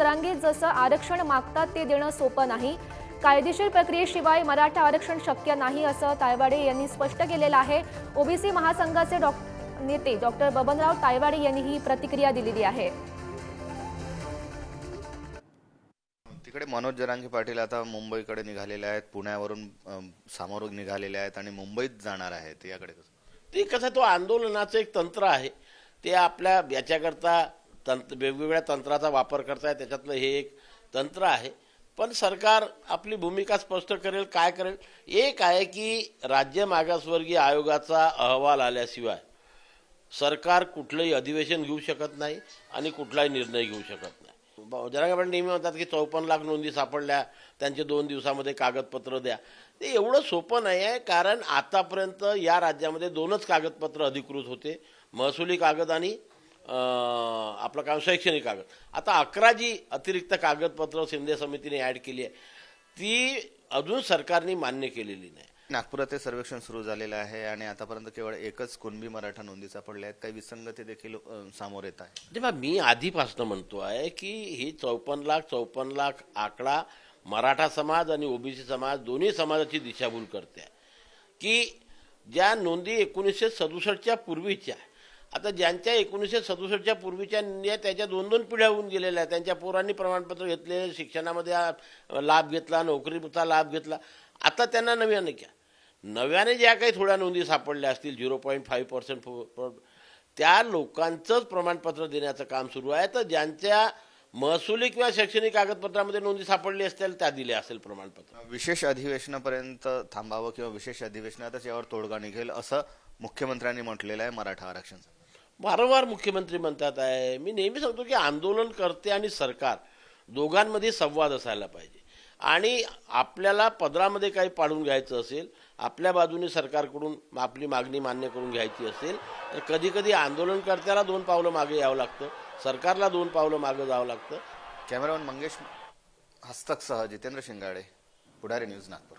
जरांगे जसं आरक्षण मागतात ते देणं सोपं नाही. कायदेशीर प्रक्रियेशिवाय मराठा आरक्षण शक्य नाही असं तायवाडे यांनी स्पष्ट केलेलं आहे. ओबीसी महासंघाचे डॉ नेते डॉक्टर बबनराव तायवाडे यांनी ही प्रतिक्रिया दिलेली आहे. तिकडे मनोज जरांगे पाटील आता मुंबईकडे निघालेले आहेत. पुण्यावरून सामोरं निघालेले आहेत आणि मुंबईत जाणार आहेत. याकडे कसं? ते कसं तो आंदोलनाचं एक तंत्र आहे. ते आपल्या याच्याकरता तंत्र वेगवेगळ्या तंत्राचा वापर करताय त्याच्यातलं हे एक तंत्र आहे. पण सरकार आपली भूमिका स्पष्ट करेल काय करेल? एक आहे की राज्य मागासवर्गीय आयोगाचा अहवाल आल्याशिवाय सरकार कुठलंही अधिवेशन घेऊ शकत नाही आणि कुठलाही निर्णय घेऊ शकत नाही. ब- नेहमी म्हणतात की चौपन्न लाख नोंदी सापडल्या त्यांचे दोन दिवसामध्ये कागदपत्र द्या. ते एवढं सोपं नाही आहे कारण आतापर्यंत या राज्यामध्ये दोनच कागदपत्र अधिकृत होते महसुली कागद आणि आपलं काम शैक्षणिक कागद. आता अकरा जी अतिरिक्त कागदपत्र शिंदे समितीने ॲड केली आहे ती अजून सरकारने मान्य केलेली नाही. नागपुरात ते सर्वेक्षण सुरू झालेलं आहे आणि आतापर्यंत केवळ एकच कुणबी मराठा नोंदी सापडल्या आहेत. काही विसंगती देखील समोर येत आहे तेव्हा मी आधीपासून म्हणतो आहे की ही चौपन्न लाख चौपन्न लाख आकडा मराठा समाज आणि ओबीसी समाज दोन्ही समाजाची दिशाभूल करते. की ज्या नोंदी एकोणीसशे सदुसष्टच्या पूर्वीच्या आता ज्यांच्या एकोणीसशे सदुसष्टच्या पूर्वीच्या नोंदी त्याच्या दोन दोन पिढ्या होऊन गेलेल्या आहेत. त्यांच्या पोरांनी प्रमाणपत्र घेतले शिक्षणामध्ये लाभ घेतला नोकरीचा लाभ घेतला. आता त्यांना नव्याने घ्या. नव्याने ज्या काही थोड्या नोंदी सापडल्या असतील झिरो पॉईंट फाईव्ह पर्सेंट त्या लोकांचंच प्रमाणपत्र देण्याचं काम सुरू आहे. तर ज्यांच्या महसुली किंवा शैक्षणिक कागदपत्रामध्ये नोंदी सापडली असतील त्या दिल्या असेल प्रमाणपत्र. विशेष अधिवेशनापर्यंत थांबावं किंवा विशेष अधिवेशनातच यावर तोडगा निघेल असं मुख्यमंत्र्यांनी म्हटलेलं आहे मराठा आरक्षणाचं. वारंवार मुख्यमंत्री म्हणतात आहे. मी नेहमी सांगतो की आंदोलनकर्ते आणि सरकार दोघांमध्ये संवाद असायला पाहिजे. आणि आपल्याला पदरामध्ये काही पाडून घ्यायचं असेल आपल्या बाजूने सरकारकडून आपली मागणी मान्य करून घ्यायची असेल तर कधीकधी आंदोलनकर्त्याला दोन पावलं मागे यावं लागतं सरकारला दोन पावलं मागे जावं लागतं. कॅमेरामन मंगेश हस्तकसह जितेंद्र शिंगाडे पुढारी न्यूज नागपूर.